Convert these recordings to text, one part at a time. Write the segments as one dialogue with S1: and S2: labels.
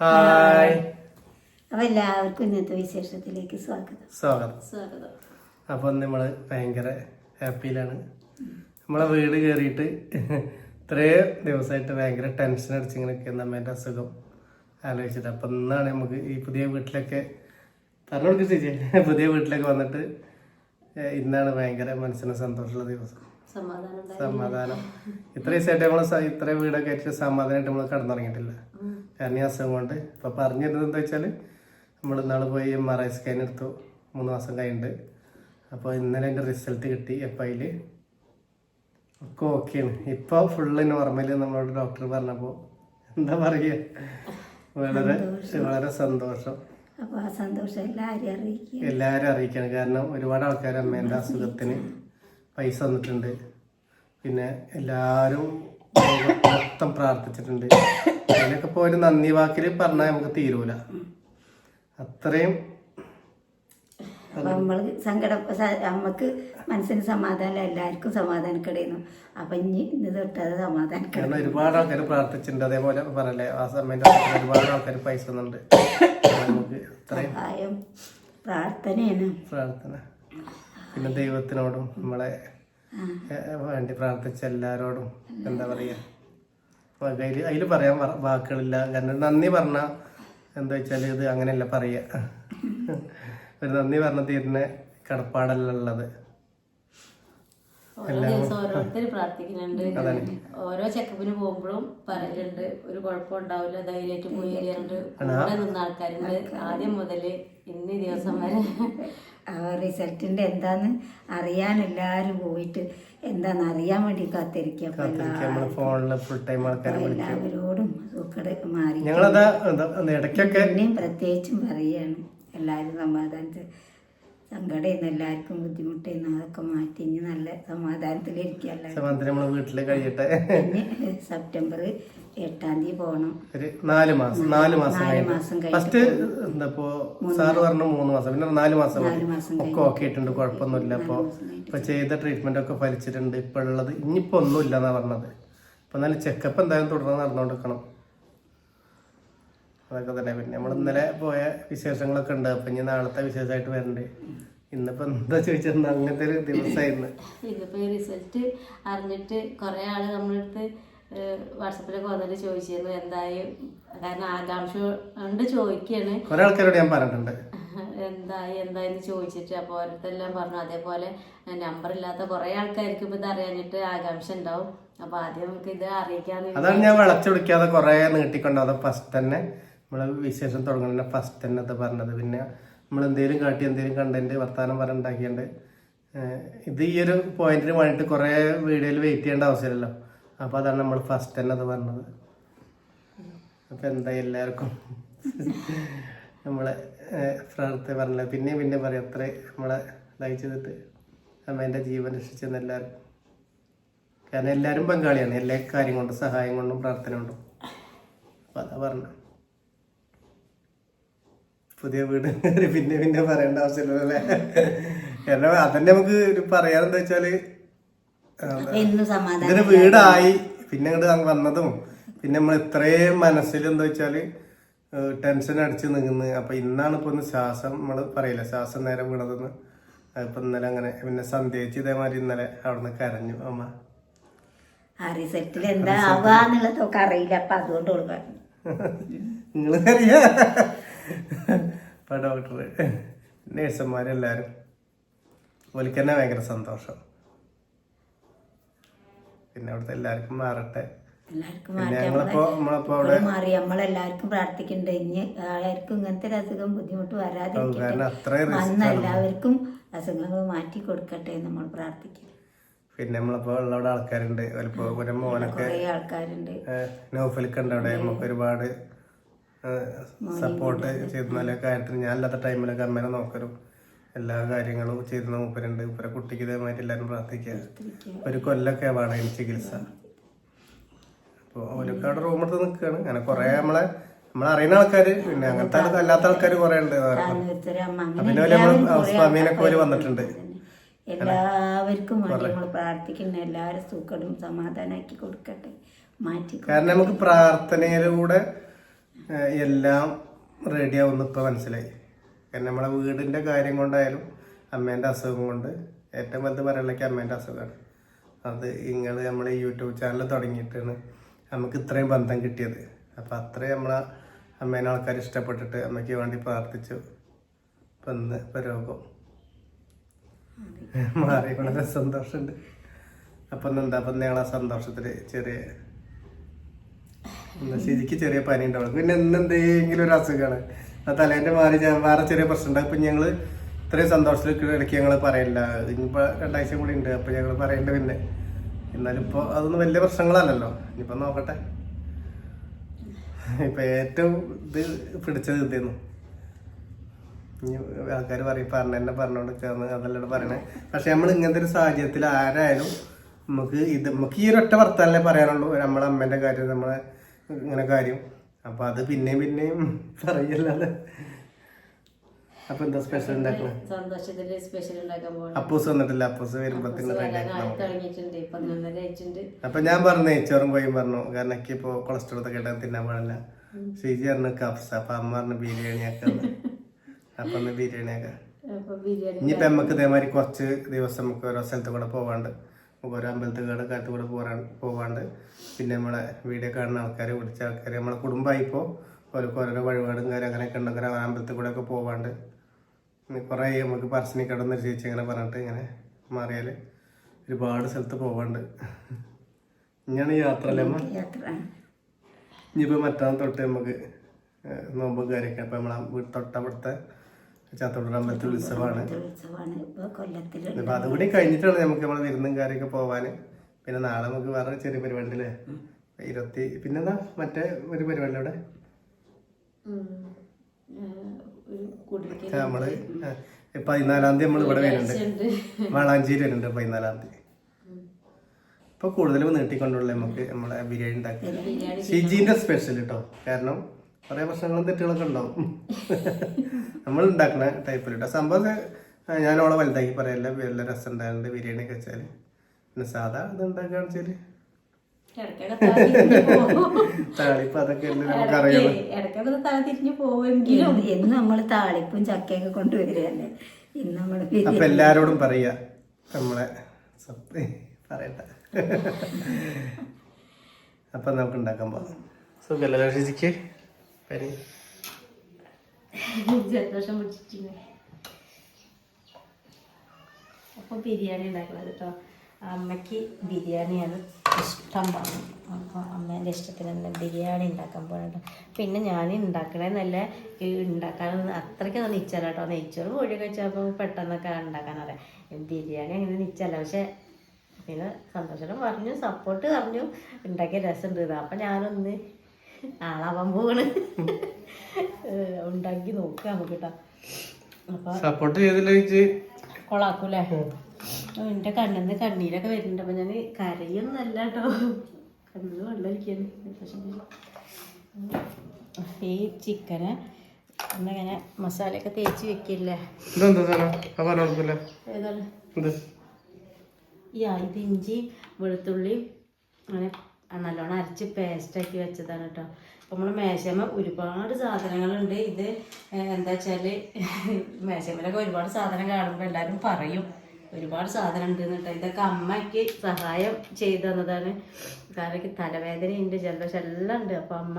S1: Hi.
S2: അപ്പൊ എല്ലാവർക്കും ഇന്നത്തെ വിശേഷത്തിലേക്ക് സ്വാഗതം.
S1: സ്വാഗതം.
S2: സ്വാഗതം.
S1: അപ്പൊ നമ്മൾ ഭയങ്കര ഹാപ്പിയിലാണ്. നമ്മളെ വീട് കയറിയിട്ട് ഇത്രയും ദിവസമായിട്ട് ഭയങ്കര ടെൻഷൻ അടിച്ചിങ്ങനെ അമ്മേന്റെ അസുഖം ആലോചിച്ചത് അപ്പം ഇന്നാണ് നമുക്ക് ഈ പുതിയ വീട്ടിലൊക്കെ പറഞ്ഞു കൊടുക്കുക ചേച്ചി. പുതിയ വീട്ടിലൊക്കെ വന്നിട്ട് ഇന്നാണ് ഭയങ്കര മനസ്സിന് സന്തോഷമുള്ള ദിവസം.
S2: സമാധാനം.
S1: ഇത്ര ദിവസമായിട്ട് നമ്മൾ ഇത്ര വീടൊക്കെ ആയിട്ട് സമാധാനമായിട്ട് നമ്മൾ കടന്നിറങ്ങിയിട്ടില്ല. കാരണം ഈ അസുഖം കൊണ്ട്. ഇപ്പൊ പറഞ്ഞിരുന്നത് എന്താ വെച്ചാൽ നമ്മൾ ഇന്നാൾ പോയി എം ആർ ഐ സ്കാൻ എടുത്തു. മൂന്ന് മാസം കഴിഞ്ഞിട്ട്. അപ്പോൾ ഇന്നലെ എന്റെ റിസൾട്ട് കിട്ടി എഫ് അതിൽ ഒക്കെ ഓക്കെയാണ് ഇപ്പോൾ ഫുള്ള് നോർമൽ നമ്മളോട് ഡോക്ടർ പറഞ്ഞപ്പോൾ എന്താ പറയുക വളരെ വളരെ സന്തോഷം.
S2: അപ്പോൾ ആ സന്തോഷം എല്ലാവരും അറിയിക്കുക
S1: എല്ലാവരും അറിയിക്കണം കാരണം ഒരുപാട് ആൾക്കാർ അമ്മേന്റെ അസുഖത്തിന് പൈസ തന്നിട്ടുണ്ട്. പിന്നെ എല്ലാവരും മൊത്തം പ്രാർത്ഥിച്ചിട്ടുണ്ട്. അതിനൊക്കെ ഇപ്പോൾ ഒരു നന്ദി വാക്കിൽ പറഞ്ഞാൽ നമുക്ക് തീരൂല. അത്രയും
S2: നമ്മൾ നമ്മൾ സങ്കടം നമ്മക്ക് മനസ്സിന് സമാധാനം എല്ലാവർക്കും സമാധാനക്കിടയുന്നു അപ്പൊ ഇനി ഇന്ന് തൊട്ടത് സമാധാനം
S1: കാരണം ഒരുപാട് ആൾക്കാർ പ്രാർത്ഥിച്ചിട്ടുണ്ട്. അതേപോലെ പറഞ്ഞല്ലേ ആ സമയത്ത് ഒരുപാട് ആൾക്കാർ പൈസ തന്നിട്ടുണ്ട്. നമുക്ക് അത്രയും
S2: സഹായം പ്രാർത്ഥനയാണ്.
S1: പ്രാർത്ഥന. പിന്നെ ദൈവത്തിനോടും നമ്മളെ വേണ്ടി പ്രാർത്ഥിച്ച എല്ലാരോടും എന്താ പറയാ അതിൽ അതിൽ പറയാൻ വാക്കുകളില്ല. കാരണം നന്ദി പറഞ്ഞ എന്താ വെച്ചാൽ ഇത് അങ്ങനെയല്ല പറയുക ഒരു നന്ദി പറഞ്ഞ തീരുന്ന കടപ്പാടല്ല ഉള്ളത്.
S3: ഓരോരുത്തര് ഓരോരുത്തർ പ്രാർത്ഥിക്കുന്നുണ്ട് ഓരോ ചെക്കപ്പിന് പോകുമ്പോഴും പറയുന്നുണ്ട് ഒരു കുഴപ്പം ഉണ്ടാവില്ല ധൈര്യമായിട്ട് പോയി വരികയുണ്ട് കൂടെ നിന്ന ആൾക്കാരുണ്ട്. ആദ്യം മുതൽ ഇന്ന് ദിവസം വരെ
S2: ആ റിസൾട്ടിന്റെ എന്താന്ന് അറിയാൻ എല്ലാരും പോയിട്ട് എന്താന്ന് അറിയാൻ വേണ്ടി കാത്തിരിക്കുക അപ്പൊ
S1: ഫോണിൽ ഫുൾ ടൈം
S2: എല്ലാവരോടും സൂക്കട് മാറി
S1: ഞങ്ങളതാ എന്താ ഇടയ്ക്കൊക്കെ
S2: പിന്നെയും പ്രത്യേകിച്ചും പറയാണ്. എല്ലാവരും സമാധാനത്തിൽ സങ്കടമായിരുന്നു. എല്ലാവർക്കും ബുദ്ധിമുട്ടായിരുന്നു. അതൊക്കെ മാറ്റി ഇനി നല്ല സമാധാനത്തിലിരിക്കുക എല്ലാവരും
S1: സമാധാനം നമ്മളെ വീട്ടിൽ കഴിയട്ടെ.
S2: പിന്നെ സെപ്റ്റംബർ എട്ടാം തീയതി പോകണം
S1: ഒരു നാല് മാസം നാല് മാസം
S2: നാല്
S1: കഴിഞ്ഞു
S2: മാസം
S1: ഫസ്റ്റ് സാറ് പറഞ്ഞു മൂന്ന് മാസം പിന്നെ നാല് മാസം മതി.
S2: നാല് മാസം
S1: ഒക്കെ ഓക്കെ ആയിട്ടുണ്ട് കുഴപ്പമൊന്നുമില്ല. അപ്പൊ ഇപ്പൊ ചെയ്ത ട്രീറ്റ്മെന്റ് ഒക്കെ ഫലിച്ചിട്ടുണ്ട്. ഇപ്പൊ ഉള്ളത് ഇനിയിപ്പോ ഒന്നുമില്ല എന്നാ പറഞ്ഞത്. ഇപ്പൊ എന്നാലും ചെക്കപ്പ് എന്തായാലും തുടർന്ന് നടന്നുകൊണ്ടിരിക്കണം. അതൊക്കെ തന്നെ. പിന്നെ നമ്മൾ ഇന്നലെ പോയ വിശേഷങ്ങളൊക്കെ ഉണ്ട്. അപ്പൊ ഇനി നാളത്തെ വിശേഷമായിട്ട് വരണ്ടേ. ഇന്നിപ്പോ എന്താ ചോദിച്ചിരുന്ന അങ്ങനത്തെ ഒരു ദിവസമായിരുന്നു
S3: ഇതിപ്പോ ഈ റിസൾട്ട് അറിഞ്ഞിട്ട് കുറെ ആൾ നമ്മളടുത്ത് വാട്സപ്പിലൊക്കെ വന്നിട്ട് ചോദിച്ചിരുന്നു എന്തായി. കാരണം ആകാംക്ഷ കൊണ്ട് ചോദിക്കാണ്.
S1: കുറെ ആൾക്കാരോട് ഞാൻ പറഞ്ഞിട്ടുണ്ട്.
S3: എന്തായി എന്തായെന്ന് ചോദിച്ചിട്ട് അപ്പോൾ ഓരോരുത്തരെല്ലാം പറഞ്ഞു. അതേപോലെ നമ്പർ ഇല്ലാത്ത കുറേ ആൾക്കാർക്ക് ഇപ്പം ഇത് അറിയാനിട്ട് ആകാംക്ഷ ഉണ്ടാവും. അപ്പൊ ആദ്യം നമുക്ക് ഇത് അറിയിക്കാന്ന്
S1: അതാണ് ഞാൻ വിളച്ചൊടിക്കാതെ കുറെ നീട്ടിക്കൊണ്ടാവും ഫസ്റ്റ് തന്നെ. നമ്മൾ വിശേഷം തുടങ്ങുന്ന ഫസ്റ്റ് തന്നെ അത് പറഞ്ഞത്. പിന്നെ നമ്മൾ എന്തെങ്കിലും കാട്ടി എന്തേലും കണ്ടന്റ് വർത്താനം പറഞ്ഞുണ്ടാക്കിയുണ്ട് ഇത് ഈ ഒരു പോയിന്റിന് വേണ്ടിയിട്ട് കുറെ വീഡിയോയിൽ വെയിറ്റ് ചെയ്യേണ്ട ആവശ്യമില്ലല്ലോ അപ്പോൾ അതാണ് നമ്മൾ ഫസ്റ്റ് തന്നെ അത് പറഞ്ഞത്. അപ്പൊ എന്താ എല്ലാവർക്കും? നമ്മളെ പ്രാർത്ഥന പറഞ്ഞില്ല പിന്നെ പിന്നെ പറയാം. അത്ര നമ്മളെ ലൈക്ക് ചെയ്തിട്ട് അമ്മേന്റെ ജീവൻ രക്ഷിച്ചെന്ന് എല്ലാവർക്കും കാരണം എല്ലാവരും പങ്കാളിയാണ്. എല്ലാ കാര്യം കൊണ്ടും സഹായം കൊണ്ടും പ്രാർത്ഥന കൊണ്ടും. അപ്പൊ അതാ പറഞ്ഞ പുതിയ വീട് പിന്നെ പിന്നെ പറയേണ്ട ആവശ്യമില്ലല്ലോ കാരണം അതന്നെ നമുക്ക് ഒരു പറയാനെന്താ
S2: വെച്ചാൽ
S1: ഇതൊരു വീടായി പിന്നെ അങ്ങോട്ട് അങ്ങ് വന്നതും പിന്നെ നമ്മൾ ഇത്രയും മനസ്സിൽ എന്താ വെച്ചാൽ ടെൻഷൻ അടിച്ച് നിൽക്കുന്നത് അപ്പൊ ഇന്നാണ് ഇപ്പൊ ഒന്ന് ശ്വാസം നമ്മൾ പറയില്ല ശ്വാസം നേരെ വീണതെന്ന്? ഇപ്പൊ ഇന്നലെ അങ്ങനെ പിന്നെ സന്ധ്യച്ച് ഇതേമാതിരി ഇന്നലെ അവിടുന്ന് കരഞ്ഞു അമ്മ.
S2: ആ റിസൾട്ടിൽ എന്താ ആവാന്നുള്ളതൊക്കെ അറിയില്ല അപ്പൊ അതുകൊണ്ട്
S1: നിങ്ങൾ അറിയാ ഇപ്പൊ ഡോക്ടർ നേഴ്സന്മാരെല്ലാവരും ഓലിക്ക് തന്നെ ഭയങ്കര സന്തോഷം. പിന്നെ അവിടുത്തെ എല്ലാവർക്കും മാറട്ടെ.
S2: മാറി. നമ്മളെല്ലാവർക്കും പ്രാർത്ഥിക്കുന്നുണ്ട് ഇനി ആർക്കും ഇങ്ങനത്തെ ഒരു അസുഖം ബുദ്ധിമുട്ട്
S1: വരാതെ
S2: വരാതിരിക്കട്ടെ വന്ന എല്ലാവർക്കും അസുഖങ്ങൾ മാറ്റി കൊടുക്കട്ടെ നമ്മൾ പ്രാർത്ഥിക്കും
S1: പിന്നെ നമ്മളിപ്പോ ഉള്ളവിടെ ആൾക്കാരുണ്ട്. ഒരു മോനൊക്കെ
S2: ആൾക്കാരുണ്ട്.
S1: അവിടെ. നമുക്ക് ഒരുപാട് സപ്പോർട്ട് ചെയ്ത് നല്ല കാര്യത്തിന് ഞാൻ അല്ലാത്ത ടൈമിലൊക്കെ അമ്മേനെ നോക്കലും. എല്ലാ കാര്യങ്ങളും ചെയ്യുന്ന മൂപ്പരുണ്ട്. മൂപ്പരെ കുട്ടിക്ക് ഇതേമായിട്ട് എല്ലാവരും പ്രാർത്ഥിക്കുക. ഒരു കൊല്ലൊക്കെ വേണം ചികിത്സ. അപ്പോൾ അവരൊക്കെ അവിടെ റൂമെടുത്ത് നിൽക്കുകയാണ് അങ്ങനെ കുറേ നമ്മളെ നമ്മളറിയുന്ന ആൾക്കാർ പിന്നെ അങ്ങനത്തെ അല്ലാത്ത ആൾക്കാർ കുറേ ഉണ്ട്. പിന്നെ സ്വാമീനെ പോലെ വന്നിട്ടുണ്ട്.
S2: എല്ലാവർക്കും വേണ്ടി നമ്മൾ പ്രാർത്ഥിക്കുന്ന എല്ലാവരും സുഖടും സമാധാനമാക്കി കൊടുക്കട്ടെ. മാറ്റി
S1: കാരണം നമുക്ക് പ്രാർത്ഥനയിലൂടെ എല്ലാം റെഡിയാവുമെന്ന് ഇപ്പോൾ മനസ്സിലായി. കാരണം നമ്മളെ വീടിന്റെ കാര്യം കൊണ്ടായാലും അമ്മേന്റെ അസുഖം കൊണ്ട് ഏറ്റവും വലുത് പറയാനുള്ളതൊക്കെ അമ്മേന്റെ അസുഖമാണ്. അത് നിങ്ങൾ നമ്മൾ യൂട്യൂബ് ചാനൽ തുടങ്ങിയിട്ടാണ് നമുക്ക് ഇത്രയും ബന്ധം കിട്ടിയത്. അപ്പോൾ അത്രയും നമ്മളെ അമ്മേനെ ആൾക്കാർ ഇഷ്ടപ്പെട്ടിട്ട് അമ്മയ്ക്ക് വേണ്ടി പ്രാർത്ഥിച്ചു. ഇപ്പം ഇന്ന് ഇപ്പോൾ രോഗം. മാറി വളരെ സന്തോഷമുണ്ട്. അപ്പം എന്താ? അപ്പം ഞങ്ങൾ സന്തോഷത്തിൽ ചെറിയ ശരിക്ക് ചെറിയ പനി ഉണ്ടാവും പിന്നെ എന്തെങ്കിലും ഒരു അസുഖമാണ് ആ തലേന്റെ മാറി വേറെ ചെറിയ പ്രശ്നം ഉണ്ടാവും ഇപ്പം ഞങ്ങൾ ഇത്രയും സന്തോഷത്തിൽ ഇടയ്ക്ക് ഞങ്ങൾ പറയില്ല ഇനിയിപ്പോൾ രണ്ടാഴ്ച കൂടി ഉണ്ട്. അപ്പം ഞങ്ങൾ പറയേണ്ട പിന്നെ. എന്നാലും ഇപ്പോൾ അതൊന്നും വലിയ പ്രശ്നങ്ങളല്ലല്ലോ. ഇനിയിപ്പോൾ നോക്കട്ടെ. ഇപ്പം ഏറ്റവും ഇത് പിടിച്ചത് ഇതായിരുന്നു ഇനി ആൾക്കാർ പറയും പറഞ്ഞ തന്നെ പറഞ്ഞോണ്ടിരിക്കാന്ന് അതല്ലോ പറയണേ. പക്ഷെ നമ്മൾ ഇങ്ങനത്തെ ഒരു സാഹചര്യത്തിൽ ആരായാലും നമുക്ക് ഇത് നമുക്ക് ഈ ഒരൊറ്റ വർത്താനല്ലേ പറയാനുള്ളൂ. നമ്മളെ അമ്മേന്റെ കാര്യം നമ്മളെ ഇങ്ങനെ കാര്യം. അപ്പൊ അത് പിന്നെയും പിന്നെയും പറയല്ലാതെ. അപ്പൊ എന്താ സ്പെഷ്യൽ ഉണ്ടാക്കണേ?
S3: സന്തോഷത്തിൽ സ്പെഷ്യൽ ഉണ്ടാക്കാൻ പോകണം
S1: അപ്പൂസ് വന്നിട്ടില്ല. അപ്പൂസ്
S3: പതിനൊന്നര
S1: അപ്പൊ ഞാൻ പറഞ്ഞു നെയ്ച്ചോറും പോയി പറഞ്ഞു. കാരണം എനിക്ക് ഇപ്പൊ കൊളസ്ട്രോൾ ഒക്കെ ഇടാൻ തിന്നാൻ പാടില്ല. ശ്രീജി പറഞ്ഞു കപ്സ് അപ്പൊ അമ്മ പറഞ്ഞു ബിരിയാണി ആക്കാം അപ്പൊ ഒന്ന് ബിരിയാണി ആക്കാം. ഇനിയിപ്പൊ നമുക്ക് ഇതേമാതിരി കുറച്ച് ദിവസം നമുക്ക് ഓരോ സ്ഥലത്ത് കൂടെ പോവാണ്ട് ഓരോ അമ്പലത്തിൽ കൂടെ കാലത്ത് കൂടെ പോരാൻ പോവാണ്ട്. പിന്നെ നമ്മളെ വീഡിയോ കാണുന്ന ആൾക്കാരെ വിളിച്ച ആൾക്കാർ നമ്മളെ കുടുംബമായിപ്പോൾ ഓരോ ഓരോരോ വഴിപാടും കാര്യം അങ്ങനെയൊക്കെ ഉണ്ടെങ്കിൽ ആ അമ്പലത്തിൽ കൂടെ ഒക്കെ പോവാണ്ട്. കുറേ നമുക്ക് പറശ്ശിനി കടന്നൊരു ചേച്ചി ഇങ്ങനെ പറഞ്ഞിട്ട് ഇങ്ങനെ മാറിയാൽ ഒരുപാട് സ്ഥലത്ത് പോവാണ്ട്. ഇങ്ങനെയാണ് യാത്ര അല്ലേ അമ്മ? ഇനിയിപ്പോൾ മറ്റന്നാൾ തൊട്ട് നമുക്ക് നോമ്പും കാര്യമൊക്കെ അപ്പം നമ്മളെ വീട് അമ്പലത്തിൽ ഉത്സവമാണ്. അപ്പൊ അതുകൂടി കഴിഞ്ഞിട്ടാണ് നമുക്ക് നമ്മളെ വിരുന്നും കാര്യമൊക്കെ പോവാന്. പിന്നെ നാളെ നമുക്ക് വേറെ ചെറിയ പരിപാടി അല്ലേ ഇരുപത്തി പിന്നെന്താ? മറ്റേ ഒരു പരിപാടി അവിടെ? നമ്മൾ പതിനാലാം തീയതി നമ്മൾ ഇവിടെ വരുന്നുണ്ട്. വളാഞ്ചേരി വരുന്നുണ്ട് പതിനാലാം തീയതി. ഇപ്പൊ കൂടുതലും നീട്ടിക്കൊണ്ടുള്ള നമുക്ക് നമ്മളെ ബിരിയാണി ഉണ്ടാക്കി ഷിജീന്റെ സ്പെഷ്യൽ കേട്ടോ കാരണം കുറെ പ്രശ്നങ്ങളും തെറ്റുകളൊക്കെ ഉണ്ടാവും. നമ്മൾ ഉണ്ടാക്കുന്ന ടൈപ്പിൽ കേട്ടോ സംഭവം ഞാൻ അവളെ വലുതാക്കി പറയല്ല വല്ല രസം ഉണ്ടാകുന്നുണ്ട് ബിരിയാണി ഒക്കെ വെച്ചാൽ. പിന്നെ സാധാ ഇത് ഉണ്ടാക്കുകയാണെന്ന് വെച്ചാൽ
S3: ഇടയ്ക്കൊക്കെ തല തിരിഞ്ഞു
S1: താളിപ്പ് അതൊക്കെ നമുക്കറിയാം
S2: എന്ന് നമ്മൾ താളിപ്പും ചക്കയൊക്കെ കൊണ്ടുവരികയല്ലേ ഇന്ന് നമ്മൾ
S1: അപ്പൊ എല്ലാരോടും പറയാ നമ്മളെ പറയട്ടെ പറയണ്ട. അപ്പൊ നമുക്ക് ഉണ്ടാക്കാൻ പോകാം സുഖല്ലേ ഷിജിക്ക് പനി
S3: ജലദോഷം പിടിച്ചിട്ടില്ല അപ്പോൾ ബിരിയാണി ഉണ്ടാക്കുന്നത് കേട്ടോ അമ്മയ്ക്ക് ബിരിയാണിയാണ് ഇഷ്ടം. പറഞ്ഞു അപ്പോൾ അമ്മേന്റെ ഇഷ്ടത്തിന് തന്നെ ബിരിയാണി ഉണ്ടാക്കാൻ പോകണം പിന്നെ ഞാൻ ഉണ്ടാക്കണേന്നല്ല ഈ ഉണ്ടാക്കാൻ അത്രയ്ക്ക് നിച്ചല്ല കേട്ടോ നെയ്ച്ചോറ് കോഴിയൊക്കെ വെച്ചപ്പോൾ പെട്ടെന്നൊക്കെ ഉണ്ടാക്കാൻ അറിയാം. ബിരിയാണി അങ്ങനെ നിച്ചല്ല. പക്ഷേ പിന്നെ സന്തോഷം പറഞ്ഞു സപ്പോർട്ട് പറഞ്ഞു. ഉണ്ടാക്കിയ രസമുണ്ട്. അപ്പം ഞാനൊന്ന് ആളാവാൻ പോവാണ്. ഉണ്ടാക്കി നോക്കുക നമുക്ക് കേട്ടോ അപ്പം
S1: സപ്പോർട്ട് ചെയ്തില്ലേ
S3: കൊളാക്കൂലേ എന്റെ കണ്ണിന്ന് കണ്ണീരൊക്കെ വരുന്നുണ്ട്. അപ്പൊ ഞാൻ കരയൊന്നല്ല കേട്ടോ. കണ്ണു വെള്ളം പക്ഷേ ഈ ചിക്കന് ഇന്നിങ്ങനെ മസാലയൊക്കെ തേച്ച് വെക്കില്ലേ? ഏതാണ്? ഈ ഇത് ഇഞ്ചി വെളുത്തുള്ളി അങ്ങനെ നല്ലോണം അരച്ച് പേസ്റ്റാക്കി വെച്ചതാണ് കേട്ടോ അപ്പോൾ നമ്മൾ മേശമ ഒരുപാട് സാധനങ്ങളുണ്ട്. ഇത് എന്താ വെച്ചാൽ മേശമലൊക്കെ ഒരുപാട് സാധനം കാണുമ്പോൾ എല്ലാവരും പറയും ഒരുപാട് സാധനം ഉണ്ട് കേട്ടോ ഇതൊക്കെ അമ്മയ്ക്ക് സഹായം ചെയ്തു തന്നതാണ്. കാരണം എനിക്ക് തലവേദനയുണ്ട് ജലദോഷം എല്ലാം ഉണ്ട്. അപ്പോൾ അമ്മ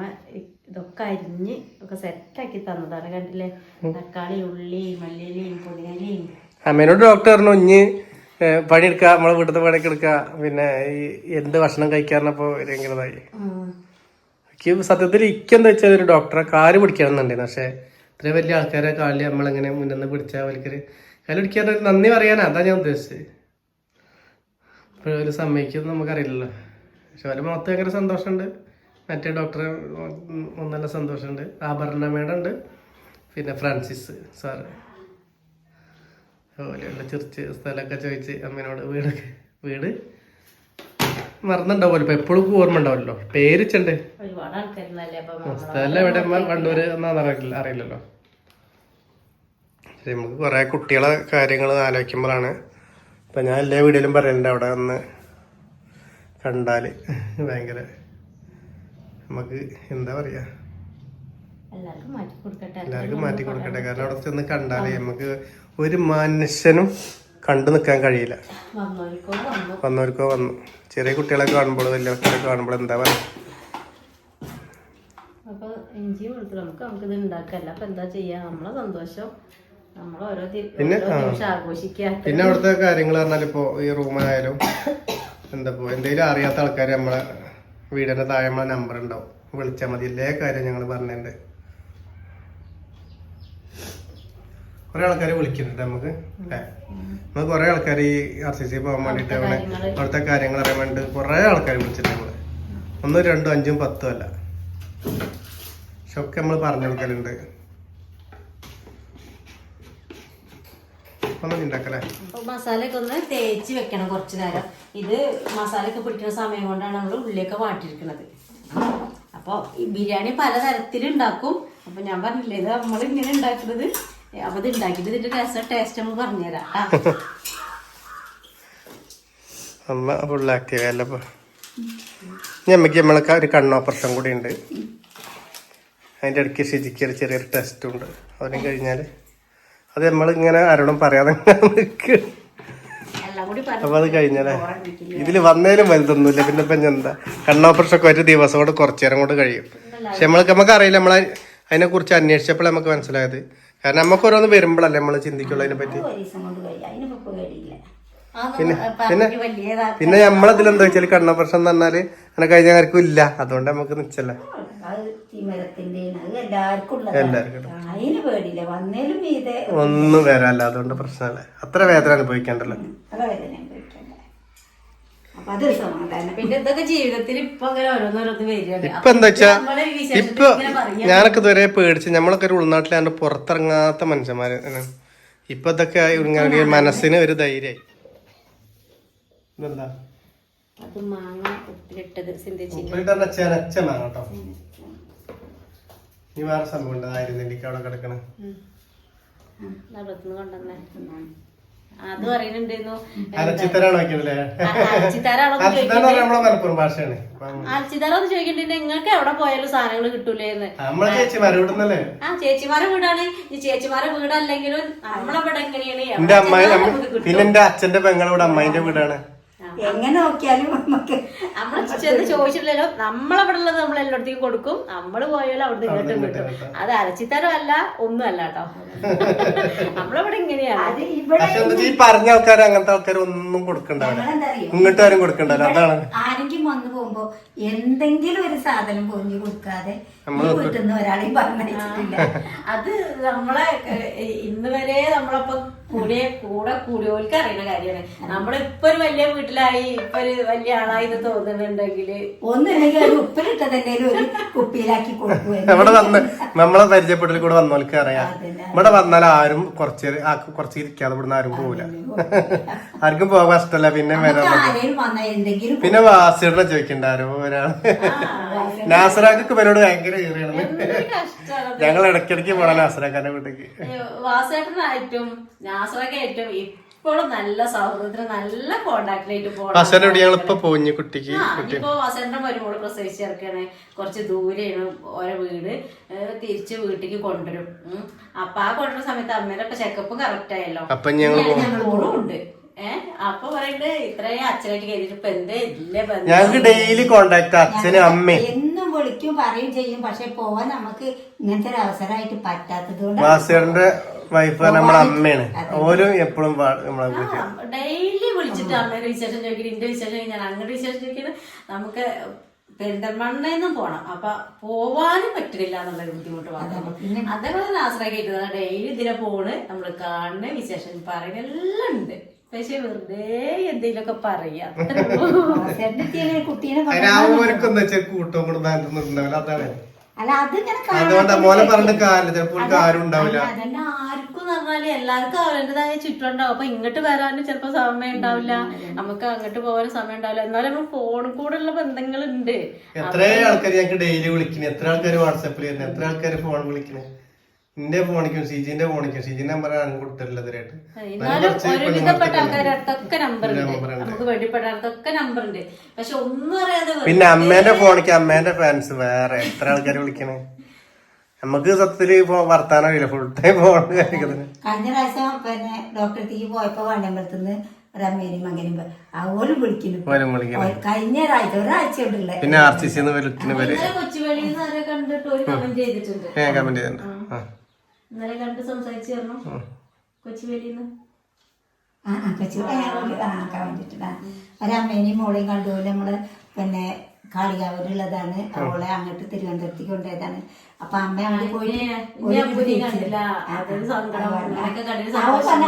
S3: ഇതൊക്കെ അരിഞ്ഞ് ഒക്കെ സെറ്റാക്കി തന്നതാണ് കണ്ടില്ലേ? തക്കാളി ഉള്ളി മല്ലിയിലയും പുതിനയിലയും.
S1: അമ്മേനോട് ഡോക്ടർ പറഞ്ഞു പണിയെടുക്കുക നമ്മളെ വീട്ടിലത്തെ പണിയൊക്കെ എടുക്കുക പിന്നെ ഈ എന്ത് ഭക്ഷണം കഴിക്കാറിനപ്പോ ഭയങ്കരതായി. എനിക്ക് സത്യത്തിൽ ഇക്കെന്താ വെച്ചാൽ ഒരു ഡോക്ടറെ കാൽ പിടിക്കണമെന്നുണ്ടായിരുന്നു. പക്ഷെ ഇത്രയും വലിയ ആൾക്കാരെ കാലിൽ നമ്മളെങ്ങനെ മുന്നിൽ പിടിച്ചാൽ അവർക്ക് കാൽ പിടിക്കാൻ നന്ദി പറയാനാ. അതാ ഞാൻ ഉദ്ദേശിച്ചത്. ഇപ്പോഴും ഒരു സമ്മതിക്കും നമുക്കറിയില്ലല്ലോ. പക്ഷെ അവരെ മുഖത്ത് ഭയങ്കര സന്തോഷമുണ്ട്. മറ്റേ ഡോക്ടറെ ഒന്നല്ല നല്ല സന്തോഷമുണ്ട്. ആഭരണ മേഡം ഉണ്ട്. പിന്നെ ഫ്രാൻസിസ് സാറ്. അതുപോലെയുള്ള ചെറിച്ച് സ്ഥലമൊക്കെ ചോദിച്ച് അമ്മേനോട് വീട് വീട് മറന്നുണ്ടാവുമല്ലോ. ഇപ്പൊ എപ്പോഴും ഓർമ്മ ഉണ്ടാവില്ലല്ലോ
S3: പേരിച്ചണ്ട്.
S1: സ്ഥലം എവിടെ? കണ്ടൂര് എന്നാന്ന് അറിയില്ല അറിയില്ലല്ലോ. നമുക്ക് കുറെ കുട്ടികളെ കാര്യങ്ങൾ ആലോചിക്കുമ്പോഴാണ് ഇപ്പൊ ഞാൻ എല്ലാ വീഡിയോയിലും പറയലുണ്ട് അവിടെ ഒന്ന് കണ്ടാൽ. ഭയങ്കര നമുക്ക് എന്താ പറയാ?
S3: എല്ലാവർക്കും മാറ്റി കൊടുക്കട്ടെ.
S1: കാരണം അവിടെ ചെന്ന് കണ്ടാലേ നമുക്ക് ഒരു മനുഷ്യനും കണ്ടു നിൽക്കാൻ കഴിയില്ല.
S3: വന്നവർക്കോ വന്നു.
S1: ചെറിയ കുട്ടികളെ കാണുമ്പോൾ വലിയ കുട്ടികളെ കാണുമ്പോൾ എന്താ പറയുക
S3: അപ്പൊ ഇഞ്ചിയും വെളുത്തുള്ളി നമുക്ക് നമുക്കിത് ഉണ്ടാക്കല്ല അപ്പൊ എന്താ ചെയ്യാ? നമ്മളെ സന്തോഷം.
S1: പിന്നെ, പിന്നെ അവിടുത്തെ കാര്യങ്ങൾ പറഞ്ഞാൽ ഇപ്പോൾ ഈ റൂമായാലും എന്താ ഇപ്പോൾ എന്തെങ്കിലും അറിയാത്ത ആൾക്കാർ നമ്മളെ വീടിന്റെ താഴെ നമ്മളെ നമ്പർ ഉണ്ടാവും. വിളിച്ചാൽ മതി. എല്ലാ കാര്യം ഞങ്ങൾ പറഞ്ഞിട്ടുണ്ട്. കുറെ ആൾക്കാർ വിളിക്കുന്നുണ്ട് നമുക്ക് അല്ലേ? നമുക്ക് കുറെ ആൾക്കാർ ഈ ആർ സി സി പോകാൻ വേണ്ടിയിട്ട് അവിടെ അവിടുത്തെ കാര്യങ്ങൾ അറിയാൻ വേണ്ടി കുറെ ആൾക്കാർ വിളിച്ചിട്ടുണ്ട് നമ്മൾ. ഒന്നും രണ്ടും അഞ്ചും പത്തും അല്ല. പക്ഷെ ഒക്കെ നമ്മൾ പറഞ്ഞു കൊടുക്കലുണ്ട്.
S3: മസാലയൊക്കെ ഒന്ന് തേച്ച് വെക്കണം കുറച്ചു നേരം. ഇത് മസാലയൊക്കെ പിടിക്കുന്ന സമയം കൊണ്ടാണ് നമ്മൾ ഉള്ളിയൊക്കെ വാട്ടിയിരിക്കുന്നത്. അപ്പോൾ ബിരിയാണി പലതരത്തിൽ ഉണ്ടാക്കും അപ്പൊ ഞാൻ പറഞ്ഞില്ലേ ഇത് നമ്മൾ ഇങ്ങനെ ഉണ്ടാക്കുന്നത് അപ്പൊ ഇത് ഉണ്ടാക്കിയിട്ട് ഇതിന്റെ രസം ടേസ്റ്റ് പറഞ്ഞുതരാം.
S1: അമ്മ ഫുൾ ആക്റ്റീവ് അല്ല ഇപ്പോൾ ഞമ്മക്ക് നമ്മളെ ഒരു കണ്ണോപ്പുറത്തും കൂടി ഉണ്ട്. അതിന്റെ ഇടയ്ക്ക് ശുചിക്ക് ഒരു ചെറിയൊരു ടെസ്റ്റും ഉണ്ട്. അതിന് കഴിഞ്ഞാൽ അത് നമ്മൾ ഇങ്ങനെ ആരോടും പറയാതെ നിൽക്കുക
S3: പറഞ്ഞ്
S1: അത് കഴിഞ്ഞാലേ ഇതിൽ വന്നതിലും വലുതൊന്നുമില്ല. പിന്നെ ഇപ്പം എന്താ? കണ്ണോപ്പറേഷൻ ഒക്കെ ഒരു ദിവസം കൊണ്ട് കുറച്ചു നേരം കൊണ്ട് കഴിയും. പക്ഷെ നമ്മൾക്ക് നമുക്ക് അറിയില്ല നമ്മളെ അതിനെക്കുറിച്ച് അന്വേഷിച്ചപ്പോൾ നമുക്ക് മനസ്സിലായത്. കാരണം നമുക്ക് ഓരോന്ന് വരുമ്പോഴല്ലേ നമ്മൾ ചിന്തിക്കുള്ളൂ അതിനെ പറ്റി
S3: പിന്നെ പിന്നെ
S1: പിന്നെ നമ്മളതിൽ എന്താ വെച്ചാൽ കണ്ണ പ്രശ്നം എന്ന് പറഞ്ഞാൽ അങ്ങനെ കഴിഞ്ഞ ആർക്കും ഇല്ല. അതുകൊണ്ട് നമുക്ക് നിച്ചല്ല
S2: എല്ലാവർക്കും
S1: ഒന്നും വരാല്ല അതുകൊണ്ട് പ്രശ്നമല്ല. അത്ര വേദന അനുഭവിക്കണ്ടല്ലോ.
S2: അപ്പൊ അതൊരു സമാധാനം
S3: പിന്നെ ഇതൊക്കെ ജീവിതത്തിൽ ഇപ്പൊ അങ്ങനെ ഓരോന്നോരോന്ന് വരികയാണ്.
S1: ഇപ്പൊ എന്താ വെച്ചാ ഇപ്പൊ ഞാനൊക്കെ ഇതുവരെ പേടിച്ച് നമ്മളൊക്കെ ഒരു ഉൾനാട്ടിലാണ്ട് പുറത്തിറങ്ങാത്ത മനുഷ്യന്മാര്. ഇപ്പൊ ഇതൊക്കെ ആയി ഇങ്ങനെ മനസ്സിന് ഒരു ധൈര്യമായി. ഇതെന്താ?
S3: അത് മാങ്ങ ഉപ്പിലിട്ടത്
S1: കേട്ടോ. ഈ വേറെ സംഭവം ഉണ്ട് ആയിരുന്നെനിക്ക് അവിടെ കിടക്കണേ.
S3: കൊണ്ടുവന്നേ. അത് പറയുന്നുണ്ടായിരുന്നു. അരച്ചിത്താരോന്ന് ചോദിക്കണ്ടേ. നിങ്ങൾക്ക് എവിടെ പോയാലും സാധനങ്ങൾ കിട്ടൂലേന്ന്. ആ. ചേച്ചിമാരെ വീടാണ്. ഈ ചേച്ചിമാരെ വീടല്ലെങ്കിലും നമ്മളവിടെ എങ്ങനെയാണ്.
S1: പിന്നെ എന്റെ അച്ഛന്റെ പെങ്ങളെ അമ്മേന്റെ അമ്മായിന്റെ വീടാണ്.
S2: എങ്ങനെ നോക്കിയാലും നമുക്ക്
S3: നമ്മൾ ചെന്ന് ചോദിച്ചില്ലല്ലോ നമ്മളവിടെ ഉള്ളത് നമ്മൾ എല്ലായിടത്തേക്കും കൊടുക്കും. നമ്മൾ പോയാലും അവിടെ ഇങ്ങോട്ടും കിട്ടും അത് അരച്ചിത്തരം അല്ല ഒന്നും അല്ല കേട്ടോ നമ്മളവിടെ ഇങ്ങനെയാണ്
S1: ഈ പറഞ്ഞ ആൾക്കാർ അങ്ങനത്തെ ആൾക്കാർ ഒന്നും കൊടുക്കണ്ടാവില്ല ഇങ്ങോട്ട് ആരും കൊടുക്കണ്ടല്ലോ. അതാണ്.
S2: ആരെങ്കിലും വന്നു പോകുമ്പോ എന്തെങ്കിലും ഒരു സാധനം പൊഞ്ഞു കൊടുക്കാതെ വീട്ടിൽ ഒരാളെയും പറഞ്ഞിട്ടില്ല
S3: അത് നമ്മളെ ഇന്ന് വരെ നമ്മളൊപ്പം കൂടെ കൂടെ കൂടിയവർക്ക് അറിയുന്ന കാര്യമാണ്. നമ്മളിപ്പൊ ഒരു വലിയ വീട്ടിലായി ഇപ്പൊ ഒരു വലിയ ആളായി എന്ന് തോന്നുന്നുണ്ടെങ്കിൽ
S2: ഒന്നുമില്ലെങ്കിൽ ഒരു തന്നെ ഒരു കുപ്പിയിലാക്കി
S1: ഇവിടെ വന്ന്? നമ്മളെ പരിചയപ്പെട്ടിൽ കൂടെ വന്നവർക്ക് അറിയാം. ഇവിടെ വന്നാൽ ആരും കുറച്ച് കുറച്ച് ഇരിക്കാതെ ഇവിടുന്ന് ആരും പോവില്ല. ആർക്കും പോകാൻ ഇഷ്ടമല്ല പിന്നെ വരാൻ പിന്നെ വാസിയുടെ ചോദിക്കണ്ടാരോ ഒരാൾ ഒരാൾ. നാസറാക്കൊക്കെ ഇവരോട് ഭയങ്കര
S3: എന്തൊരു കഷ്ടാണ്
S1: ഞങ്ങൾ ഇടയ്ക്കിടയ്ക്ക് പോണല്ലോ നാസറാക്കാന്റെ വീട്ടിലേക്ക്
S3: വാസേട്ടനായിട്ടും നാസറൊക്കെയായിട്ടും ഇപ്പോഴും നല്ല സൗഹൃദത്തിന് നല്ല കോണ്ടാക്ടിലായിട്ട് പോകണം
S1: വാസേന്റെ ഞങ്ങൾ ഇപ്പൊ പോഞ്ഞു കുട്ടിക്ക്
S3: ആ ഇനിയിപ്പോ വസന്തം വരുമ്പോൾ പ്രസവിച്ച് ചേർക്കാണ് കുറച്ച് ദൂരെയാണ് ഓരോ വീട്. തിരിച്ച് വീട്ടിലേക്ക് കൊണ്ടുവരും. അപ്പൊ ആ കൊണ്ടുവരുന്ന സമയത്ത് അമ്മേടെ ഇപ്പൊ ചെക്കപ്പ് കറക്റ്റ് ആയല്ലോ.
S1: അപ്പൊ
S3: ഞങ്ങളോടും ഉണ്ട്. ഏഹ് അപ്പൊ പറയണ്ട് ഇത്രയും അച്ഛനായിട്ട് കഴിഞ്ഞിട്ട് ഇപ്പൊ എന്തേ ഇല്ല ബന്ധം?
S1: ഞങ്ങൾക്ക് ഡെയിലി കോണ്ടാക്ട് അച്ഛനും അമ്മയും.
S2: വിളിക്കും പറയും ചെയ്യും. പക്ഷെ പോവാൻ നമുക്ക് ഇങ്ങനത്തെ ഒരു അവസരമായിട്ട് പറ്റാത്തത് കൊണ്ട്
S1: വൈഫ് നമ്മുടെ അമ്മയാണ്. ഓരും എപ്പോഴും നമ്മളെ
S3: ഡെയിലി വിളിച്ചിട്ട് അമ്മയുടെ വിശേഷം ചോദിക്കുന്നത് ഇന്റെ വിശേഷം ഞാൻ അങ്ങോട്ട് വിശേഷം ചോദിക്കുന്നത് നമുക്ക് പെരിന്തൽമണ്ണയിൽ പോണം. അപ്പൊ പോവാനും പറ്റില്ല എന്നുള്ളൊരു ബുദ്ധിമുട്ട് മാത്രം അതേപോലെ ആശ്രയിക്കുന്നത് ഡെയിലി ഇതിനെ പോണ് നമ്മൾ കാണുന്ന വിശേഷം പറയുന്ന എല്ലാം ഉണ്ട്. പക്ഷെ വെറുതെ എന്തെങ്കിലുമൊക്കെ പറയാ.
S1: അതാണ്.
S2: അല്ല
S3: അതന്നെ ആർക്കും പറഞ്ഞാൽ എല്ലാവർക്കും അവരുടേതായ ചുറ്റുണ്ടാവും അപ്പൊ ഇങ്ങോട്ട് വരാനും ചിലപ്പോ സമയം ഉണ്ടാവില്ല. നമുക്ക് അങ്ങോട്ട് പോകാനും സമയം ഉണ്ടാവില്ല. എന്നാലും നമ്മൾ ഫോണിൽ കൂടെ ഉള്ള ബന്ധങ്ങളുണ്ട്.
S1: എത്ര ആൾക്കാർ ഞങ്ങൾക്ക് ഡെയിലി വിളിക്കുന്നത് എത്ര ആൾക്കാർ വാട്സാപ്പിൽ എത്ര ആൾക്കാർ ഫോൺ വിളിക്കുന്നു എന്റെ ഫോണിക്കും സിജിന്റെ ഫോണിക്കും സിജി നമ്പർ ആണ് കൊടുത്തിട്ടുള്ളത് ഇതുവരെയായിട്ട്
S3: എന്നാലും ഒരുവിധപ്പെട്ട ആൾക്കാരുടെ അടുത്തൊക്കെ നമ്പർ ഉണ്ട്.
S1: നമ്പർ ഉണ്ട്.
S3: നമുക്ക് വേണ്ടിപ്പെട്ട അടുത്തൊക്കെ നമ്പർ ഉണ്ട്. പക്ഷെ ഒന്നും അറിയാതെ വെറുതെ
S1: പിന്നെ അമ്മേന്റെ ഫോണിക്ക് അമ്മേന്റെ ഫാൻസ് വേറെ എത്ര ആൾക്കാർ വിളിക്കണേ? നമുക്ക് സത്യത്തിൽ ഇപ്പൊ വർത്താനം അറിയില്ല. ഫുൾ ടൈം ഫോൺ കഴിക്കുന്നത്
S2: കഴിഞ്ഞ പ്രാവശ്യം പിന്നെ ഡോക്ടറെ അടുത്തേക്ക് പോയപ്പോ വണ്ടമ്പലത്തുനിന്ന് ഒരമ്മേനും മകനും അവരും വിളിക്കുന്നു
S1: പോലും
S2: കഴിഞ്ഞ ഒരാഴ്ച ഒരാഴ്ച
S1: പിന്നെ ആർ സി സി എന്ന് വിളിക്കുന്ന പേര്.
S3: ഇന്നലെ കൊച്ചുവേളിയിൽ നിന്ന് ആരെ കണ്ടിട്ട് ഒരു കമന്റ് ചെയ്തിട്ടുണ്ട്.
S1: ഞാൻ കമന്റ് ചെയ്തിട്ടുണ്ട്. ആ.
S3: ഇന്നലെ കണ്ട് സംസാരിച്ചു തരണം നിന്ന്
S2: ആ ആ കൊച്ചു ആക്കാൻ കണ്ടിട്ടുണ്ട് ഒരമ്മേനെയും മോളെയും കണ്ടുപോലെ നമ്മൾ പിന്നെ കാളികാവൂരുള്ളതാണ് അവളെ അങ്ങോട്ട് തിരുവനന്തപുരത്തേക്ക് കൊണ്ടുപോയതാണ്. അപ്പൊ അമ്മ അങ്ങോട്ട് പോയിട്ട്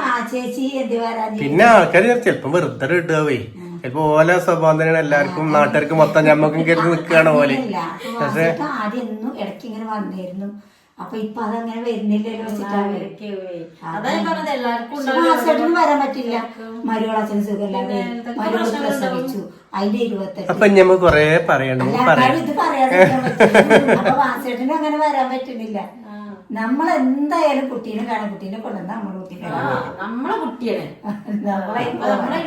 S2: ആ ചേച്ചി എന്ത്
S1: പിന്നെ ആൾക്കാർ ചിലപ്പോ വെറുതെ ഇടുകവേ ചിലപ്പോ ഓല സ്വഭാവം തന്നെയാണ് എല്ലാവർക്കും നാട്ടുകാർക്ക് മൊത്തം ഞമ്മക്കും കരുതി നിൽക്കുകയാണ് പോലെ
S2: ആദ്യം ഇടയ്ക്ക് ഇങ്ങനെ വന്നിരുന്നു. അപ്പൊ ഇപ്പൊ അതങ്ങനെ വരുന്നില്ലല്ലോ വെച്ചിട്ടാണ് വരാൻ പറ്റില്ല. മരുവളച്ചന് സുഖമില്ലാതെ പ്രസവിച്ചു അതിന്റെ ഇരുപത്തെട്ട്
S1: അപ്പൊ ഞമ്മ കൊറേ പറയണം.
S2: ഇത് പറയാൻ പറ്റില്ല. അപ്പൊ അങ്ങനെ വരാൻ പറ്റുന്നില്ല. നമ്മൾ എന്തായാലും കുട്ടീനെ കാണാൻ കുട്ടീനെ കൊണ്ടുവന്ന നമ്മുടെ കുട്ടീനെ
S3: നമ്മളെ കുട്ടിയാണ്
S2: നമ്മളെ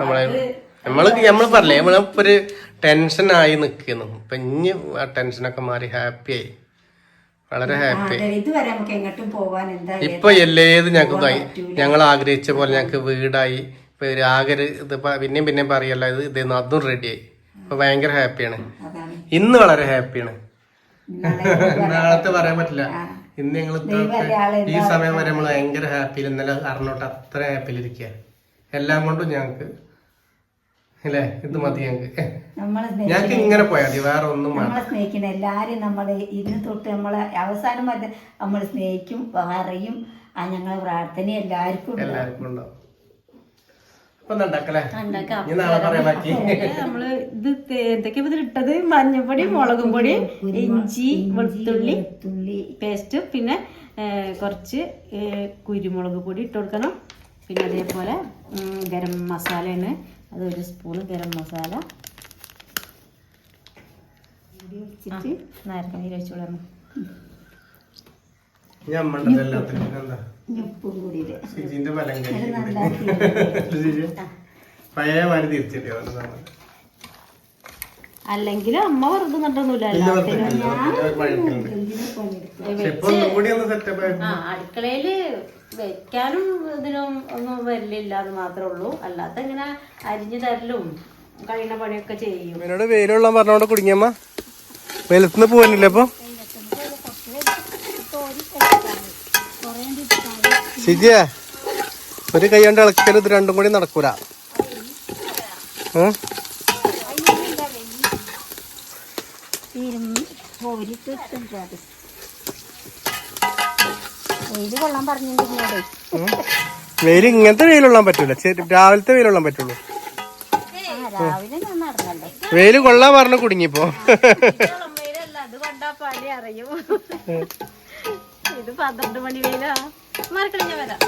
S1: നമ്മളെ നമ്മൾ നമ്മൾ പറഞ്ഞേ നമ്മളിപ്പോ ഒരു ആയി നിക്കുന്നു. ഇപ്പൊ ഇനി ആ ടെൻഷനൊക്കെ മാറി ഹാപ്പി ആയി. വളരെ ഹാപ്പി
S2: ഇതുവരെ നമുക്ക് എങ്ങോട്ടും പോവാൻ എന്താ
S1: ഇപ്പൊ എല്ലേത് ഞങ്ങൾക്ക് ഞങ്ങൾ ആഗ്രഹിച്ച പോലെ ഞങ്ങൾക്ക് വീടായി. ഇപ്പൊ ആകെ ഇത് പിന്നെയും പിന്നെയും പറയല്ല ഇത് ഇതെന്ന് അതും റെഡിയായി ഇപ്പൊ ഭയങ്കര ഹാപ്പിയാണ് ഇന്ന് വളരെ ഹാപ്പിയാണ് നാളത്തെ പറയാൻ പറ്റില്ല. ഇന്ന് ഞങ്ങൾ ഈ സമയം വരെ നമ്മൾ ഭയങ്കര ഹാപ്പിയിൽ ഇന്നലെ അറിഞ്ഞോട്ട് അത്ര ഹാപ്പിയിൽ ഇരിക്കുക എല്ലാം കൊണ്ടും ഞങ്ങൾക്ക് അല്ലേ? ഇത് മതി ഞങ്ങൾക്ക് ഞങ്ങൾക്ക് ഇങ്ങനെ പോയാൽ മതി വേറെ ഒന്നും
S2: നമ്മളെ സ്നേഹിക്കുന്ന എല്ലാരും നമ്മളെ ഇതിന് തൊട്ട് നമ്മളെ അവസാനം വരെ നമ്മൾ സ്നേഹിക്കും പറയും. ആ ഞങ്ങളെ പ്രാർത്ഥന എല്ലാവർക്കും ഉണ്ട്.
S1: എല്ലാവർക്കും ഉണ്ടാവും.
S3: നമ്മൾ ഇത് എന്തൊക്കെയാ ഇട്ടത് മഞ്ഞപ്പൊടി മുളകും പൊടി ഇഞ്ചി വെളുത്തുള്ളി
S2: തുള്ളി
S3: പേസ്റ്റ് പിന്നെ കുറച്ച് കുരുമുളക് പൊടി ഇട്ട് കൊടുക്കണം. പിന്നെ അതേപോലെ ഗരം മസാലയാണ് അത് ഒരു സ്പൂണ് ഗരം മസാല.
S2: അല്ലെങ്കിലും
S3: നാരങ്ങ നീര് ഒഴിച്ചു വിടണം
S2: ഉപ്പും കൂടി
S3: അല്ലെങ്കിൽ അമ്മ വെറുതെ നട്ടൊന്നുമില്ല അടുക്കളയിൽ വെക്കാനും ഇതിനും ഒന്നും വരില്ല അത് മാത്രമേ ഉള്ളൂ. അല്ലാത്ത ഇങ്ങനെ അരിഞ്ഞു തരലും കഴിയുന്ന പണിയൊക്കെ ചെയ്യും.
S1: എന്നോട് വെയിലുള്ള പറഞ്ഞോണ്ട് കുടുങ്ങിയമ്മ. വെയിലത്തുനിന്ന് പോവാനില്ല അപ്പൊ സിജിയ ഒരു കൈ കൊണ്ട് ഇളക്കൽ ഇത് രണ്ടും കൂടി നടക്കൂല. ഏ?
S2: വെയിൽ കൊള്ളാൻ പറഞ്ഞിട്ടുണ്ടേ.
S1: വെയിൽ ഇങ്ങനത്തെ വെയിലുള്ളാൻ പറ്റൂല. രാവിലത്തെ രാവിലത്തെ കൊള്ളാൻ പറ്റുള്ളൂ.
S2: രാവിലെ ഞാൻ നടന്നല്ലേ?
S1: വെയിൽ കൊള്ളാൻ പറഞ്ഞു കുടുങ്ങിപ്പോ.
S3: അത് കൊണ്ടാ അറിയും ഇത് പന്ത്രണ്ട് മണി വെയിലാ. ഞാൻ വരാം.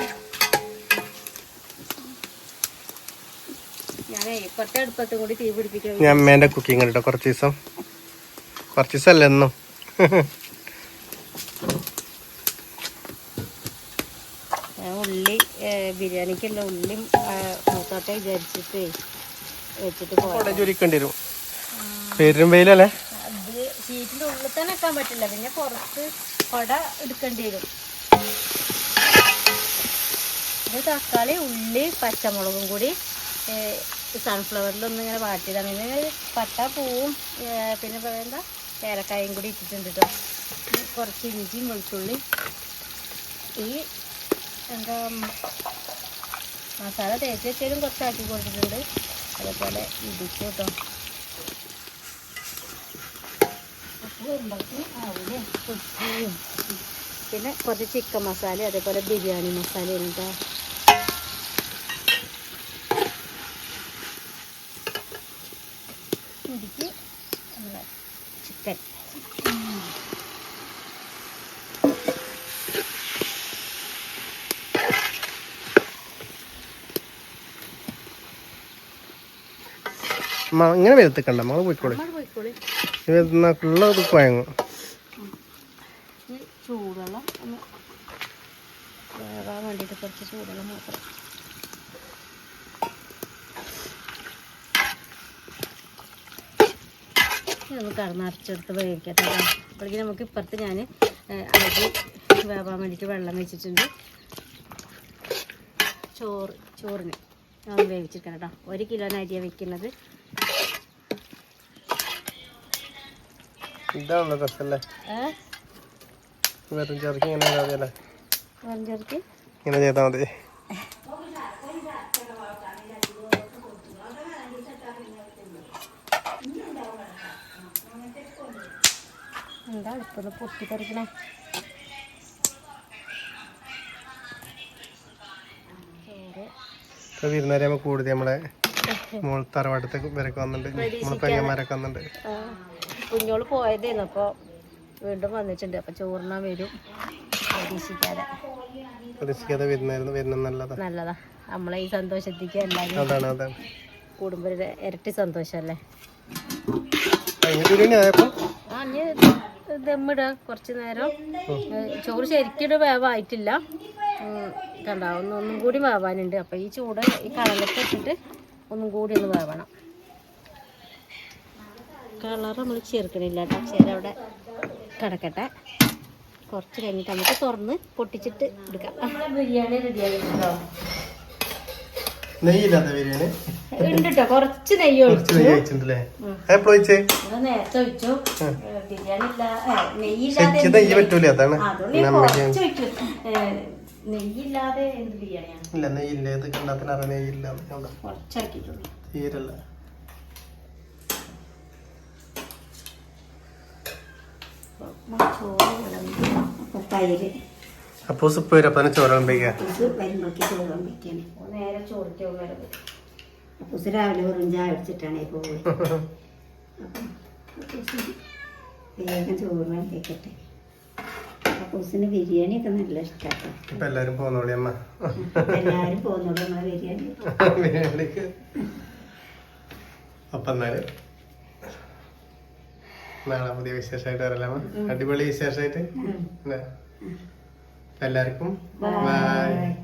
S1: അമ്മേന്റെ കുക്കിംഗ് കേട്ടോ കുറച്ച് ദിവസം. കുറച്ച് ദിവസം അല്ല എന്നും
S3: ഞാൻ ഉള്ളി ഏഹ്, ബിരിയാണിക്കുള്ള ഉള്ളിയും മൂത്തോട്ടെ വിചാരിച്ചിട്ട് വെച്ചിട്ട് പോകാം
S1: കൊട ജോലിക്കേണ്ടി വരും. പെരും വെയിലല്ലേ?
S3: അത് ഷീറ്റിന്റെ ഉള്ളിൽ തന്നെ വെക്കാൻ പറ്റില്ല. പിന്നെ പുറത്ത് കൊട എടുക്കേണ്ടി വരും. ഇത് തക്കാളി ഉള്ളി പച്ചമുളകും കൂടി സൺഫ്ലവറിലൊന്നും ഇങ്ങനെ വാട്ടിയതാണ്. പിന്നെ പട്ട പൂവും പിന്നെ എന്താ? ഏലക്കായും കൂടി ഇട്ടിട്ടുണ്ട് കേട്ടോ കുറച്ച് ഇഞ്ചിയും വെളുത്തുള്ളി ഈ എന്താ മസാല തേച്ച് വെച്ചാലും കുറച്ചാക്കി കൊടുത്തിട്ടുണ്ട്. അതേപോലെ ഇടിച്ചു കേട്ടോ പിന്നെ കുറച്ച് ചിക്കൻ മസാല അതേപോലെ ബിരിയാണി മസാല ഉണ്ട്? ഇതിക്ക് ചിക്കൻ
S1: ഇങ്ങനെ വരുത്തിക്കണ്ട.
S3: നമ്മൾ പോയിക്കോളി.
S1: വെയിലത്തുള്ള ഇത് കുഴങ്ങും.
S3: ചൂടുവെള്ളം വേവാൻ വേണ്ടിയിട്ട് കുറച്ച് ചൂടുവെള്ളം മാത്രം. ഇനി നമുക്ക് കടന്ന് അരച്ചെടുത്ത് വേവിക്കട്ടെ അപ്പോഴേക്കും നമുക്ക് ഇപ്പുറത്ത് ഞാൻ അരി വേവാൻ വേണ്ടിയിട്ട് വെള്ളം വെച്ചിട്ടുണ്ട്. ചോറ് ചോറിന് ഞാൻ വേവിച്ചിരിക്കണം കേട്ടോ. ഒരു കിലോന് അരിയാണ് വെക്കുന്നത്.
S1: ഇതാണല്ലോ
S3: രസല്ലേ
S1: വെറും ചെറുക്കി ഇങ്ങനെ ചെയ്താൽ ഇങ്ങനെ ചെയ്താൽ മതി.
S3: എന്താ അടുപ്പൊന്ന് പൊട്ടിത്തെറിക്കണേ
S1: ഇപ്പൊ വിരുന്നേരെ കൂടുതൽ നമ്മളെ മോൾ തറവാട്ടത്തേക്ക് വരക്ക് വന്നിട്ടുണ്ട്. നമ്മളെ പയ്യന്മാരൊക്കെ വന്നിട്ടുണ്ട്.
S3: കുഞ്ഞോൾ പോയതായിരുന്നു അപ്പോൾ വീണ്ടും വന്നിട്ടുണ്ട്. അപ്പോൾ ചോറിനാ വരും. പ്രതീക്ഷിക്കാതെ.
S1: പ്രതീക്ഷിക്കാതെ വരുന്നായിരുന്നു. വരുന്ന നല്ലതാ.
S3: നല്ലതാ. നമ്മളെ ഈ സന്തോഷത്തേക്ക് എല്ലാവരും കൂടുമ്പോൾ ഇരട്ടി സന്തോഷമല്ലേ? ആ ഇനി ദമ്മിടുക കുറച്ച് നേരം. ചോറ് ശരിക്കും വേവായിട്ടില്ല. കണ്ടാവുന്ന കണ്ടോ ഒന്നും കൂടി വേവാനുണ്ട്. അപ്പോൾ ഈ ചൂട് ഈ കടലൊക്കെ ഇട്ടിട്ട് ഒന്നും കൂടി ഒന്ന് വേവണം. കളർ നമ്മൾ ചേർക്കണില്ല കേട്ടോ ചേര അവിടെ കിടക്കട്ടെ. കുറച്ച് കഴിഞ്ഞിട്ട് നമുക്ക് തുറന്ന് പൊട്ടിച്ചിട്ട് എടുക്കാം. ബിരിയാണി റെഡിയായി കേട്ടോ
S1: നെയ്യില്ലാത്ത ബിരിയാണി?
S3: ഉണ്ട് കേട്ടോ കുറച്ച് നെയ്യ് ഒഴിച്ചു? നേരത്തെ ഒഴിച്ചു. ബിരിയാണി നെയ്യില്ലാതെ
S1: നെയ്യ് പറ്റൂല അതാണ്
S3: എന്ത് ബിരിയാണിയാണ്
S1: ഇല്ല നെയ്യില്ല ഇത് കണ്ടാത്തിന് നെയ്യില്ല
S3: കുറച്ചാക്കിയിട്ടുള്ളൂ
S1: തീരല്ല.
S2: ചോറ് വിളമ്പി അപ്പൊ തൈര്
S1: വരും അപ്പൊ ചോറ് വിളമ്പിക്ക?
S2: ഇത് വരുമ്പോഴേക്ക് ചോറ് വിളമ്പിക്കാണ്.
S3: നേരെ ചോറിക്ക്
S2: അപ്പൂസ് രാവിലെ വെറും ചായ അടിച്ചിട്ടാണ് പോയി. അപ്പം അപ്പൂസ് വേഗം ചോറ് വിളമ്പിക്കട്ടെ. അപ്പൂസിന് ബിരിയാണി ഒക്കെ നല്ല ഇഷ്ടമാണ്
S1: ഇപ്പൊ എല്ലാരും പോന്നോളി അമ്മ.
S2: എല്ലാവരും പോകുന്നുള്ളൂ നമ്മളെ ബിരിയാണി.
S1: ബിരിയാണിക്ക്. അപ്പൊ എന്നാൽ? നാളെ പുതിയ വിശേഷമായിട്ട് വരലാമ. അടിപൊളി വിശേഷമായിട്ട്. എല്ലാവർക്കും ബൈ